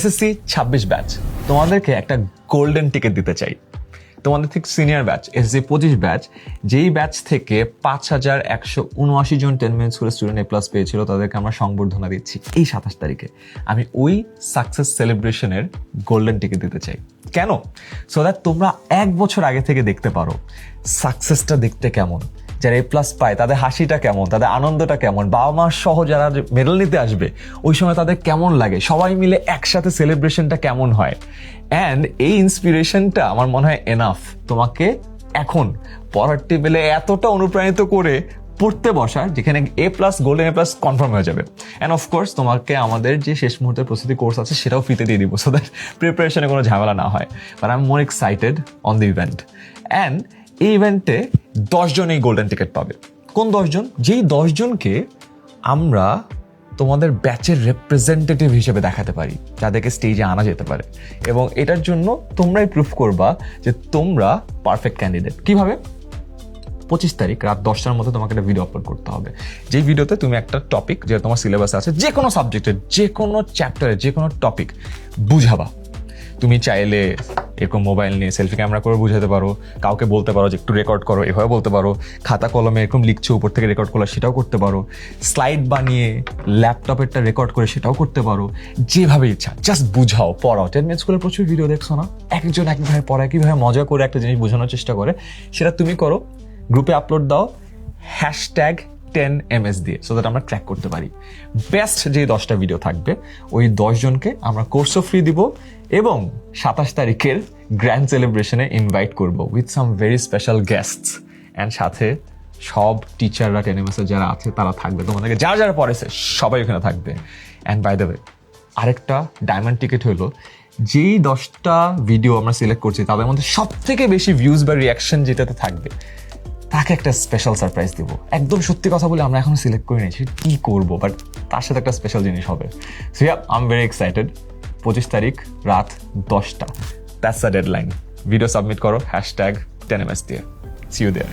SSC ছাব্বিশ batch তোমাদেরকে একটা গোল্ডেন টিকিট দিতে চাই। তোমাদের ঠিক সিনিয়র ব্যাচ এসএসসি পঁচিশ ব্যাচ যেই ব্যাচ থেকে পাঁচ হাজার একশো উনআশি জন টেন মিনিট স্কুলের স্টুডেন্ট এ প্লাস পেয়েছিল, তাদেরকে আমরা সংবর্ধনা দিচ্ছি এই সাতাশ তারিখে। আমি ওই সাকসেস সেলিব্রেশনের গোল্ডেন টিকিট দিতে চাই। কেন? সো দ্যাট তোমরা এক বছর আগে থেকে দেখতে পারো সাকসেসটা দেখতে কেমন। যারা এ প্লাস পায়, তাদের হাসিটা কেমন? তাদের আনন্দটা কেমন? বাবা মা সহ যারা মেডেল নিতে আসবে, ওই সময় তাদের কেমন লাগে? সবাই মিলে একসাথে সেলিব্রেশনটা কেমন হয়? অ্যান্ড এই ইন্সপিরেশনটা আমার মনে হয় এনাফ তোমাকে এখন পড়ার টেবিলে এতটা অনুপ্রাণিত করে পড়তে বসার যেখানে A plus golden A plus confirm হয়ে যাবে। অ্যান্ড অফকোর্স তোমাকে আমাদের যে শেষ মুহূর্তের প্রস্তুতি কোর্স আছে, সেটাও ফিতে দিয়ে দিব। সো দ্যাট প্রিপারেশনে কোনো ঝামেলা না হয়। But I am more excited on the event and এই ইভেন্টে দশজন এই গোল্ডেন টিকিট পাবে। কোন দশজন? যেই দশজনকে আমরা তোমাদের ব্যাচের রিপ্রেজেন্টেটিভ হিসেবে দেখাতে পারি, যাদেরকে স্টেজে আনা যেতে পারে। এবং এটার জন্য তোমরাই প্রুফ করবা যে তোমরা পারফেক্ট ক্যান্ডিডেট কীভাবে? পঁচিশ তারিখ রাত দশটার মধ্যে তোমাকে একটা ভিডিও আপলোড করতে হবে। যেই ভিডিওতে তুমি একটা টপিক যে তোমার সিলেবাসে আছে, যে কোনো সাবজেক্টের যে কোনো চ্যাপ্টারে যে কোনো টপিক বুঝাবা। তুমি চাইলে এরকম মোবাইল নিয়ে সেলফি ক্যামেরা করে বুঝাতে পারো, কাউকে বলতে পারো যে একটু রেকর্ড করো, এভাবে বলতে পারো, খাতা কলমে এরকম লিখছো, উপর থেকে রেকর্ড করল সেটাও করতে পারো স্লাইড বানিয়ে ল্যাপটপেরটা রেকর্ড করে সেটাও করতে পারো, যেভাবে ইচ্ছা জাস্ট বুঝাও, পড়াও। টেন মিনিট স্কুলের প্রচুর ভিডিও দেখছ না? একজন একভাবে পড়ায় কীভাবে মজা করে একটা জিনিস বোঝানোর চেষ্টা করে, সেটা তুমি করো গ্রুপে আপলোড দাও হ্যাশট্যাগ টেন এম এস দিয়ে সো দ্যাট আমরা ট্র্যাক করতে পারি। বেস্ট যে দশটা ভিডিও থাকবে, ওই দশজনকে আমরা কোর্সও ফ্রি দিব এবং সাতাশ তারিখের গ্র্যান্ড সেলিব্রেশনে ইনভাইট করব with some very special guests and সাথে সব টিচাররা টেন এম এস যারা আছে, তারা থাকবে। তোমাদেরকে যারা যারা পড়েছে সবাই ওখানে থাকবে। অ্যান্ড বাই দ্য ওয়ে আরেকটা ডায়মন্ড টিকিট হলো, যেই দশটা ভিডিও আমরা সিলেক্ট করছি, তাদের মধ্যে সব থেকে বেশি ভিউজ বা রিয়াকশন যেটাতে থাকবে তাকে একটা স্পেশাল সারপ্রাইজ দিব। একদম সত্যি কথা বলে আমরা এখন সিলেক্ট করে নিয়েছি কী করব বাট তার সাথে একটা স্পেশাল জিনিস হবে। So yeah I am very excited পঁচিশ তারিখ রাত দশটা। That's dead deadline video submit করো হ্যাশট্যাগ টেন এম এস দিয়ে সি ইউ দেয়ার